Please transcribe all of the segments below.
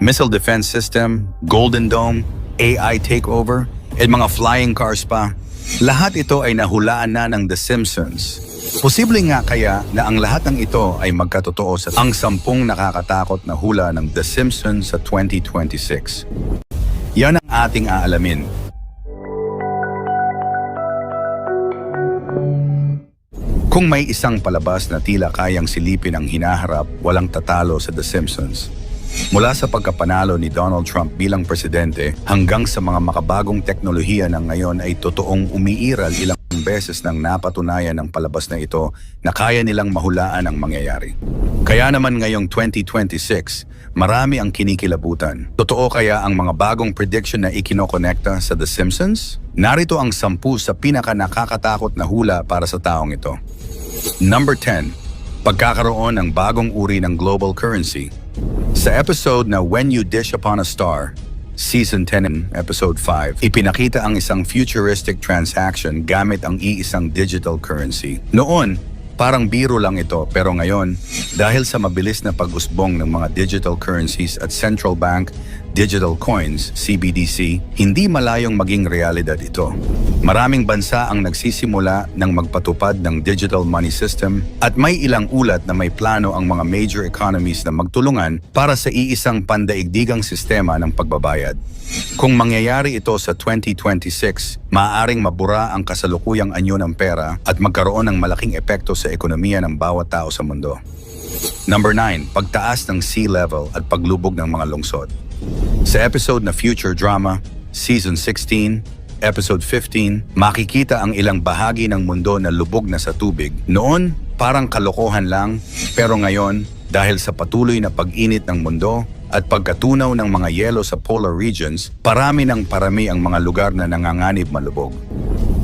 missile defense system, Golden Dome, AI takeover, at mga flying cars pa. Lahat ito ay nahulaan na ng The Simpsons. Posible nga kaya na ang lahat ng ito ay magkatotoo sa ang sampung nakakatakot na hula ng The Simpsons sa 2026. Yan ang ating aalamin. Kung may isang palabas na tila kayang silipin ang hinaharap, walang tatalo sa The Simpsons. Mula sa pagkapanalo ni Donald Trump bilang presidente hanggang sa mga makabagong teknolohiya ng ngayon ay totoong umiiral ilang beses nang napatunayan ng palabas na ito na kaya nilang mahulaan ang mangyayari. Kaya naman ngayong 2026, marami ang kinikilabutan. Totoo kaya ang mga bagong prediction na ikinokonekta sa The Simpsons? Narito ang sampu sa pinaka nakakatakot na hula para sa taong ito. Number 10. Pagkakaroon ng bagong uri ng global currency. Sa episode na When You Dish Upon a Star, Season 10, Episode 5, ipinakita ang isang futuristic transaction gamit ang iisang digital currency. Noon, parang biro lang ito pero ngayon, dahil sa mabilis na pag-usbong ng mga digital currencies at central bank digital coins, CBDC, hindi malayong maging realidad ito. Maraming bansa ang nagsisimula ng magpatupad ng digital money system at may ilang ulat na may plano ang mga major economies na magtulungan para sa iisang pandaigdigang sistema ng pagbabayad. Kung mangyayari ito sa 2026, maaaring mabura ang kasalukuyang anyo ng pera at magkaroon ng malaking epekto sa ekonomiya ng bawat tao sa mundo. Number 9, pagtaas ng sea level at paglubog ng mga lungsod. Sa episode na Future Drama, Season 16, Episode 15, makikita ang ilang bahagi ng mundo na lubog na sa tubig. Noon, parang kalokohan lang, pero ngayon, dahil sa patuloy na pag-init ng mundo at pagkatunaw ng mga yelo sa polar regions, parami ng parami ang mga lugar na nanganganib malubog.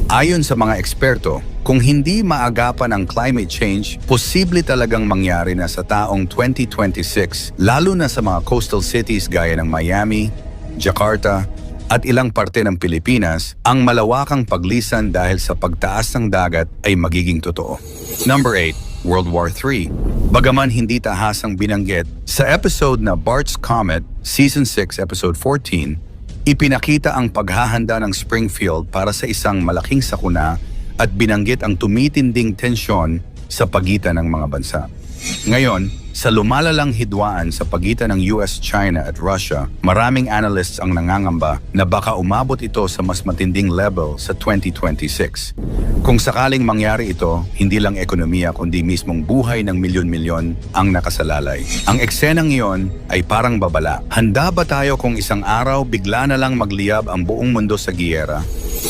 Ayon sa mga eksperto, kung hindi maagapan ang climate change, posible talagang mangyari na sa taong 2026, lalo na sa mga coastal cities gaya ng Miami, Jakarta, at ilang parte ng Pilipinas, ang malawakang paglisan dahil sa pagtaas ng dagat ay magiging totoo. Number 8. World War III. Bagaman hindi tahasang binanggit, sa episode na Bart's Comet, Season 6, Episode 14, ipinakita ang paghahanda ng Springfield para sa isang malaking sakuna at binanggit ang tumitinding tensyon sa pagitan ng mga bansa. Ngayon, sa lumalalang hidwaan sa pagitan ng US, China at Russia, maraming analysts ang nangangamba na baka umabot ito sa mas matinding level sa 2026. Kung sakaling mangyari ito, hindi lang ekonomiya kundi mismong buhay ng milyon-milyon ang nakasalalay. Ang eksenang iyon ay parang babala. Handa ba tayo kung isang araw bigla na lang magliyab ang buong mundo sa giyera?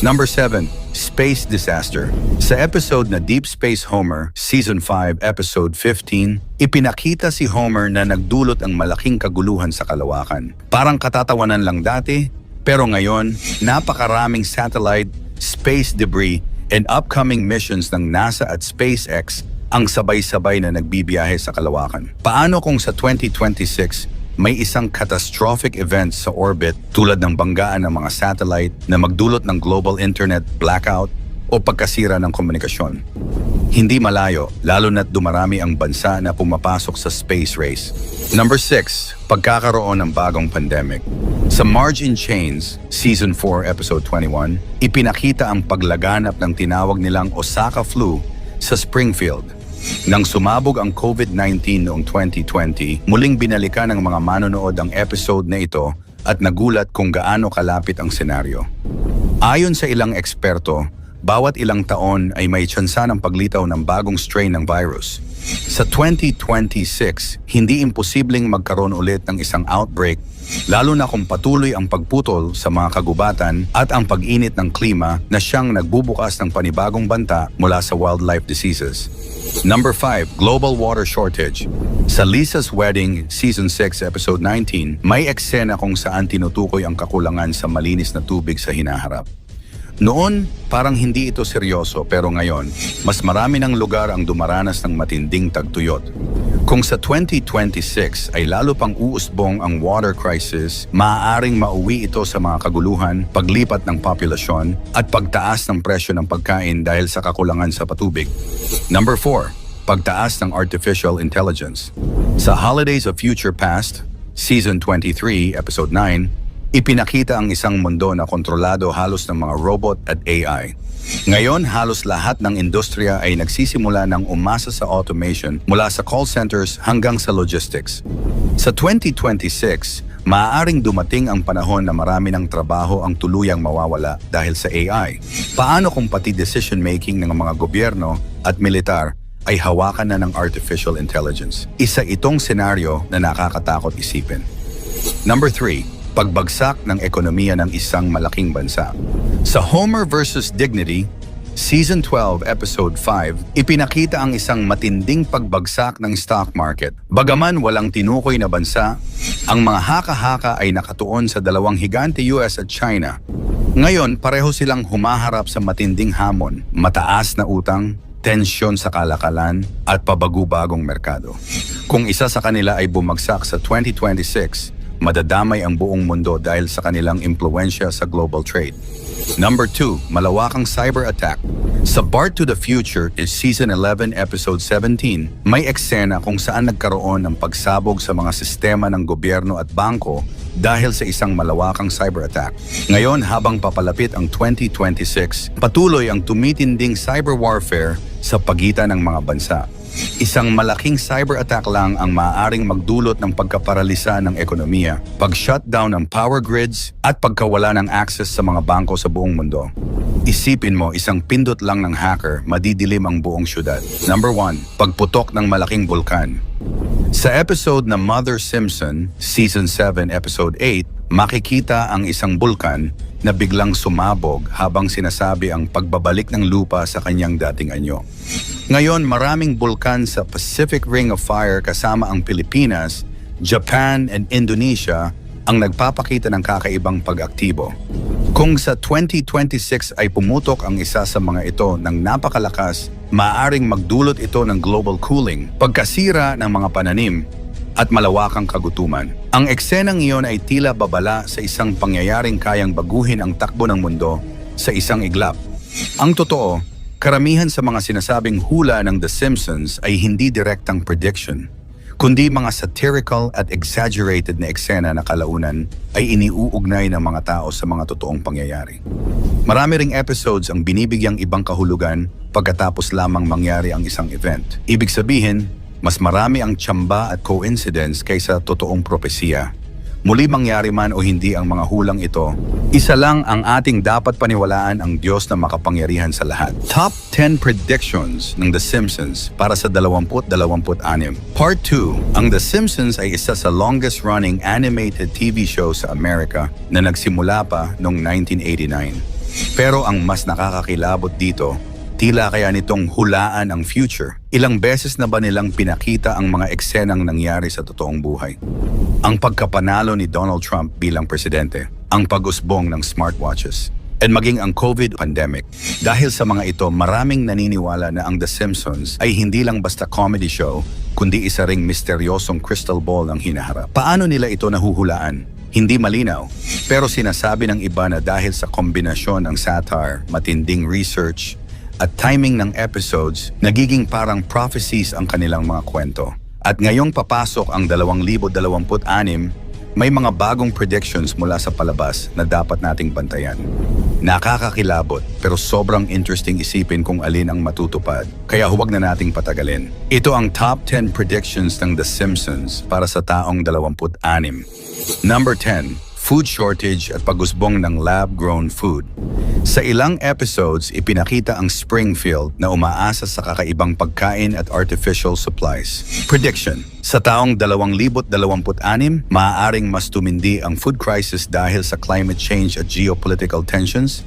Number 7. Space Disaster. Sa episode na Deep Space Homer, Season 5, Episode 15, ipinakita si Homer na nagdulot ang malaking kaguluhan sa kalawakan. Parang katatawanan lang dati, pero ngayon, napakaraming satellite, space debris, and upcoming missions ng NASA at SpaceX ang sabay-sabay na nagbibiyahe sa kalawakan. Paano kung sa 2026, may isang catastrophic event sa orbit tulad ng banggaan ng mga satellite na magdulot ng global internet blackout o pagkasira ng komunikasyon. Hindi malayo, lalo na't dumarami ang bansa na pumapasok sa space race. Number 6. Pagkakaroon ng bagong pandemic. Sa Margin Chains, Season 4, Episode 21, ipinakita ang paglaganap ng tinawag nilang Osaka flu sa Springfield. Nang sumabog ang COVID-19 noong 2020, muling binalikan ng mga manonood ang episode na ito at nagulat kung gaano kalapit ang senaryo. Ayon sa ilang eksperto, bawat ilang taon ay may tsansa ng paglitaw ng bagong strain ng virus. Sa 2026, hindi imposibleng magkaroon ulit ng isang outbreak lalo na kung patuloy ang pagputol sa mga kagubatan at ang pag-init ng klima na siyang nagbubukas ng panibagong banta mula sa wildlife diseases. Number 5. Global Water Shortage Sa Lisa's Wedding, Season 6, Episode 19, may eksena kung saan tinutukoy ang kakulangan sa malinis na tubig sa hinaharap. Noon, parang hindi ito seryoso pero ngayon, mas marami ng lugar ang dumaranas ng matinding tagtuyot. Kung sa 2026 ay lalo pang uusbong ang water crisis, maaaring mauwi ito sa mga kaguluhan, paglipat ng populasyon, at pagtaas ng presyo ng pagkain dahil sa kakulangan sa patubig. Number 4. Pagtaas ng artificial intelligence. Sa Holidays of Future Past, Season 23, Episode 9, ipinakita ang isang mundo na kontrolado halos ng mga robot at AI. Ngayon, halos lahat ng industriya ay nagsisimula ng umasa sa automation mula sa call centers hanggang sa logistics. Sa 2026, maaaring dumating ang panahon na marami ng trabaho ang tuluyang mawawala dahil sa AI. Paano kung pati decision-making ng mga gobyerno at militar ay hawakan na ng artificial intelligence? Isa itong senaryo na nakakatakot isipin. Number 3, pagbagsak ng ekonomiya ng isang malaking bansa. Sa Homer versus Dignity, Season 12, Episode 5, ipinakita ang isang matinding pagbagsak ng stock market. Bagaman walang tinukoy na bansa, ang mga haka-haka ay nakatuon sa dalawang higante US at China. Ngayon, pareho silang humaharap sa matinding hamon, mataas na utang, tensyon sa kalakalan, at pabago-bagong merkado. Kung isa sa kanila ay bumagsak sa 2026, madadamay ang buong mundo dahil sa kanilang impluensya sa global trade. Number 2, malawakang cyber attack. Sa Bart to the Future is Season 11, Episode 17, may eksena kung saan nagkaroon ng pagsabog sa mga sistema ng gobyerno at bangko dahil sa isang malawakang cyber attack. Ngayon, habang papalapit ang 2026, patuloy ang tumitinding cyber warfare sa pagitan ng mga bansa. Isang malaking cyber attack lang ang maaaring magdulot ng pagkaparalisa ng ekonomiya, pag-shutdown ng power grids, at pagkawala ng access sa mga bangko sa buong mundo. Isipin mo, isang pindot lang ng hacker, madidilim ang buong syudad. Number 1, pagputok ng malaking bulkan. Sa episode na Mother Simpson, Season 7, Episode 8, makikita ang isang bulkan na biglang sumabog habang sinasabi ang pagbabalik ng lupa sa kanyang dating anyo. Ngayon, maraming bulkan sa Pacific Ring of Fire kasama ang Pilipinas, Japan, and Indonesia ang nagpapakita ng kakaibang pag-aktibo. Kung sa 2026 ay pumutok ang isa sa mga ito ng napakalakas, maaaring magdulot ito ng global cooling, pagkasira ng mga pananim, at malawakang kagutuman. Ang eksenang iyon ay tila babala sa isang pangyayaring kayang baguhin ang takbo ng mundo sa isang iglap. Ang totoo, karamihan sa mga sinasabing hula ng The Simpsons ay hindi direktang prediction, kundi mga satirical at exaggerated na eksena na kalaunan ay iniuugnay ng mga tao sa mga totoong pangyayari. Marami ring episodes ang binibigyang ibang kahulugan pagkatapos lamang mangyari ang isang event. Ibig sabihin, mas marami ang tsamba at coincidence kaysa totoong propesiya. Muli mangyari man o hindi ang mga hulang ito, isa lang ang ating dapat paniwalaan ang Diyos na makapangyarihan sa lahat. Top 10 predictions ng The Simpsons para sa 2026. Part 2, ang The Simpsons ay isa sa longest-running animated TV show sa Amerika na nagsimula pa noong 1989. Pero ang mas nakakakilabot dito Tila kaya nitong hulaan ang future. Ilang beses na ba nilang pinakita ang mga eksenang nangyari sa totoong buhay? Ang pagkapanalo ni Donald Trump bilang presidente, ang pag-usbong ng smartwatches, at maging ang COVID pandemic. Dahil sa mga ito, maraming naniniwala na ang The Simpsons ay hindi lang basta comedy show, kundi isa ring misteryosong crystal ball ang hinaharap. Paano nila ito nahuhulaan? Hindi malinaw, pero sinasabi ng iba na dahil sa kombinasyon ng satire, matinding research, at timing ng episodes, nagiging parang prophecies ang kanilang mga kwento. At ngayong papasok ang 2026, may mga bagong predictions mula sa palabas na dapat nating bantayan. Nakakakilabot pero sobrang interesting isipin kung alin ang matutupad, kaya huwag na nating patagalin. Ito ang top 10 predictions ng The Simpsons para sa taong 26. Number 10, food shortage at pagusbong ng lab-grown food. Sa ilang episodes, ipinakita ang Springfield na umaasa sa kakaibang pagkain at artificial supplies. Prediction, sa taong 2026, maaaring mas tumindi ang food crisis dahil sa climate change at geopolitical tensions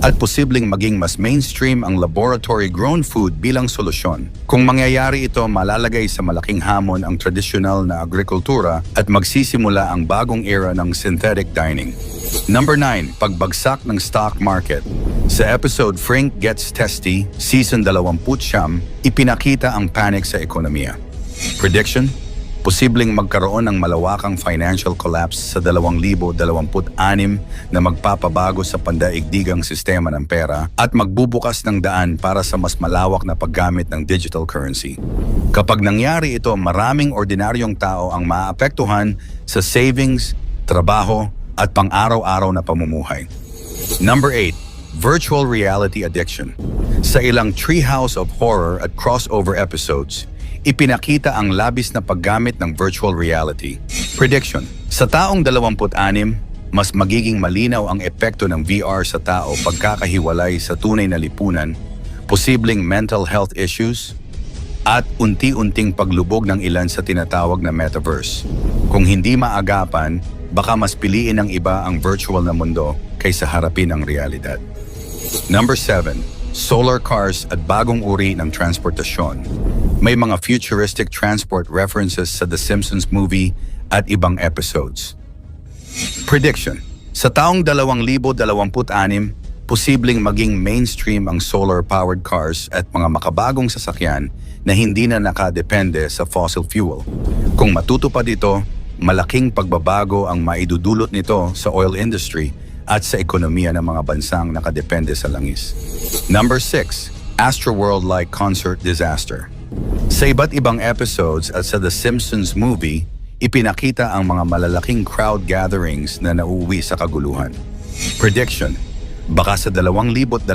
at posibleng maging mas mainstream ang laboratory-grown food bilang solusyon. Kung mangyayari ito, malalagay sa malaking hamon ang tradisyonal na agrikultura at magsisimula ang bagong era ng synthetic dining. Number 9, pagbagsak ng stock market. Sa episode Frank Gets Testy, season 20 ipinakita ang panic sa ekonomiya. Prediction? posibleng magkaroon ng malawakang financial collapse sa 2026 na magpapabago sa pandaigdigang sistema ng pera at magbubukas ng daan para sa mas malawak na paggamit ng digital currency. Kapag nangyari ito, maraming ordinaryong tao ang maapektuhan sa savings, trabaho, at pang-araw-araw na pamumuhay. Number 8. Virtual reality addiction. Sa ilang Treehouse of Horror at crossover episodes, ipinakita ang labis na paggamit ng virtual reality. Prediction. Sa taong 26, mas magiging malinaw ang epekto ng VR sa tao pagkakahiwalay sa tunay na lipunan, posibleng mental health issues, at unti-unting paglubog ng ilan sa tinatawag na metaverse. Kung hindi maagapan, baka mas piliin ng iba ang virtual na mundo kaysa harapin ang realidad. Number 7. Solar cars at bagong uri ng transportasyon. May mga futuristic transport references sa The Simpsons movie at ibang episodes. Prediction. Sa taong 2026, posibleng maging mainstream ang solar-powered cars at mga makabagong sasakyan na hindi na nakadepende sa fossil fuel. Kung matutupad ito, malaking pagbabago ang maidudulot nito sa oil industry at sa ekonomiya ng mga bansang nakadepende sa langis. Number 6. Astroworld-like concert disaster. Sa iba't ibang episodes at sa The Simpsons movie, ipinakita ang mga malalaking crowd gatherings na nauuwi sa kaguluhan. Prediction. Baka sa 2026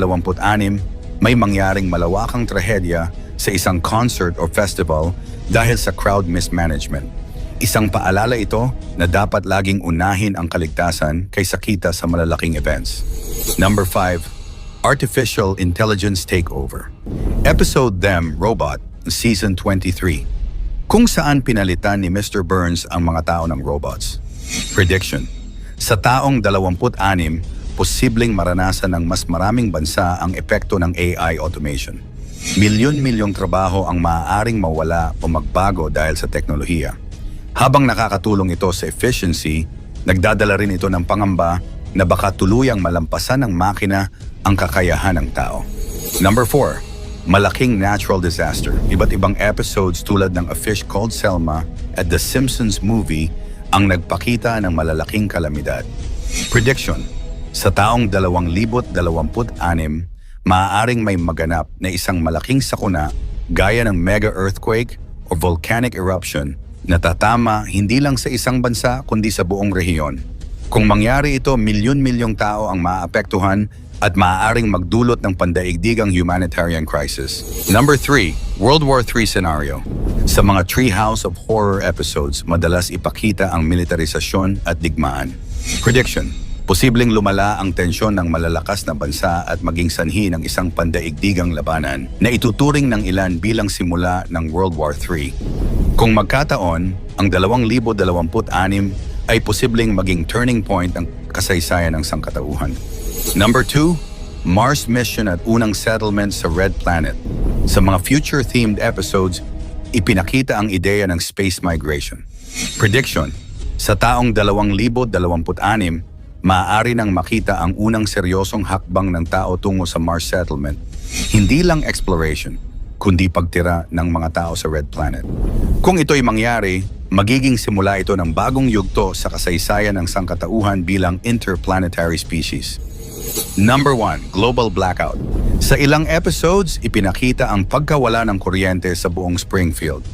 may mangyaring malawakang trahedya sa isang concert or festival dahil sa crowd mismanagement. Isang paalala ito na dapat laging unahin ang kaligtasan kaysa kita sa malalaking events. Number 5. Artificial Intelligence Takeover. Episode Them Robot, Season 23. Kung saan pinalitan ni Mr. Burns ang mga tao ng robots. Prediction. Sa taong 26, posibleng maranasan ng mas maraming bansa ang epekto ng AI automation. Milyon-milyong trabaho ang maaaring mawala o magbago dahil sa teknolohiya. Habang nakakatulong ito sa efficiency, nagdadala rin ito ng pangamba na baka tuluyang malampasan ng makina ang kakayahan ng tao. Number 4. Malaking natural disaster. Iba't ibang episodes tulad ng A Fish Called Selma at The Simpsons movie ang nagpakita ng malalaking kalamidad. Prediction. Sa taong 2026, maaaring may maganap na isang malaking sakuna gaya ng mega earthquake o volcanic eruption na tatama hindi lang sa isang bansa kundi sa buong rehiyon. Kung mangyari ito, milyon-milyong tao ang maapektuhan at maaaring magdulot ng pandaigdigang humanitarian crisis. Number 3. World War III scenario. Sa mga Treehouse of Horror episodes, madalas ipakita ang militarisasyon at digmaan. Prediction. Posibleng lumala ang tensyon ng malalakas na bansa at maging sanhi ng isang pandaigdigang labanan na ituturing ng ilan bilang simula ng World War III. Kung magkataon, ang 2026 ay posibleng maging turning point ng kasaysayan ng sangkatauhan. Number 2, Mars mission at unang settlement sa Red Planet. Sa mga future-themed episodes, ipinakita ang ideya ng space migration. Prediction, sa taong 2026, maaari nang makita ang unang seryosong hakbang ng tao tungo sa Mars settlement. Hindi lang exploration, kundi pagtira ng mga tao sa Red Planet. Kung ito'y mangyari, magiging simula ito ng bagong yugto sa kasaysayan ng sangkatauhan bilang interplanetary species. Number 1, Global Blackout. Sa ilang episodes, ipinakita ang pagkawala ng kuryente sa buong Springfield.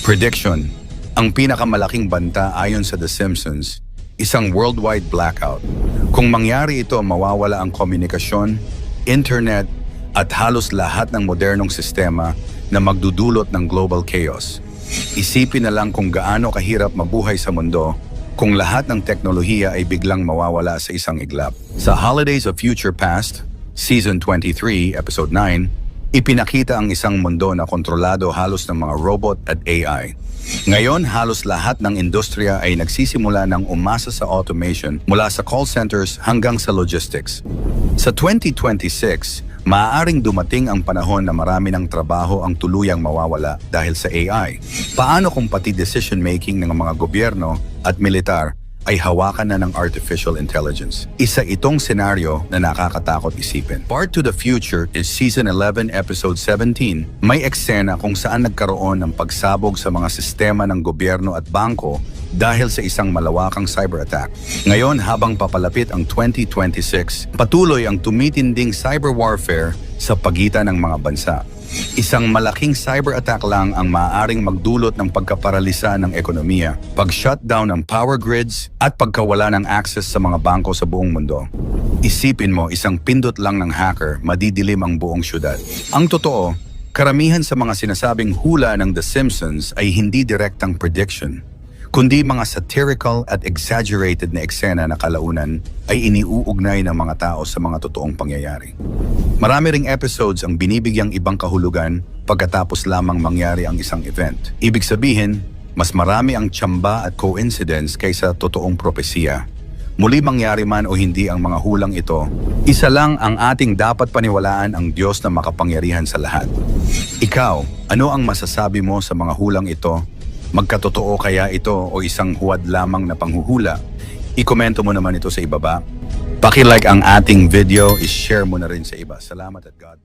Prediction, ang pinakamalaking banta ayon sa The Simpsons, isang worldwide blackout. Kung mangyari ito, mawawala ang komunikasyon, internet, at halos lahat ng modernong sistema na magdudulot ng global chaos. Isipin na lang kung gaano kahirap mabuhay sa mundo kung lahat ng teknolohiya ay biglang mawawala sa isang iglap. Sa Holidays of Future Past, Season 23, Episode 9, ipinakita ang isang mundo na kontrolado halos ng mga robot at AI. Ngayon, halos lahat ng industriya ay nagsisimula ng umasa sa automation mula sa call centers hanggang sa logistics. Sa 2026, maaaring dumating ang panahon na marami ng trabaho ang tuluyang mawawala dahil sa AI. Paano kung pati decision-making ng mga gobyerno at militar ay hawakan na ng artificial intelligence. Isa itong senaryo na nakakatakot isipin. Part to the Future is Season 11, Episode 17. May eksena kung saan nagkaroon ng pagsabog sa mga sistema ng gobyerno at bangko dahil sa isang malawakang cyber attack. Ngayon, habang papalapit ang 2026, patuloy ang tumitinding cyber warfare sa pagitan ng mga bansa. Isang malaking cyber attack lang ang maaaring magdulot ng pagkaparalisa ng ekonomiya, pag-shutdown ng power grids, at pagkawala ng access sa mga bangko sa buong mundo. Isipin mo, isang pindot lang ng hacker, madidilim ang buong syudad. Ang totoo, karamihan sa mga sinasabing hula ng The Simpsons ay hindi direktang prediction, kundi mga satirical at exaggerated na eksena na kalaunan ay iniuugnay ng mga tao sa mga totoong pangyayari. Marami ring episodes ang binibigyang ibang kahulugan pagkatapos lamang mangyari ang isang event. Ibig sabihin, mas marami ang tsamba at coincidence kaysa totoong propesiya. Muli mangyari man o hindi ang mga hulang ito, isa lang ang ating dapat paniwalaan ang Diyos na makapangyarihan sa lahat. Ikaw, ano ang masasabi mo sa mga hulang ito? Magkatotoo kaya ito o isang huwad lamang na panghuhula? Ikomento mo naman ito sa ibaba. Paki-like ang ating video, is-share mo na rin sa iba. Salamat at God.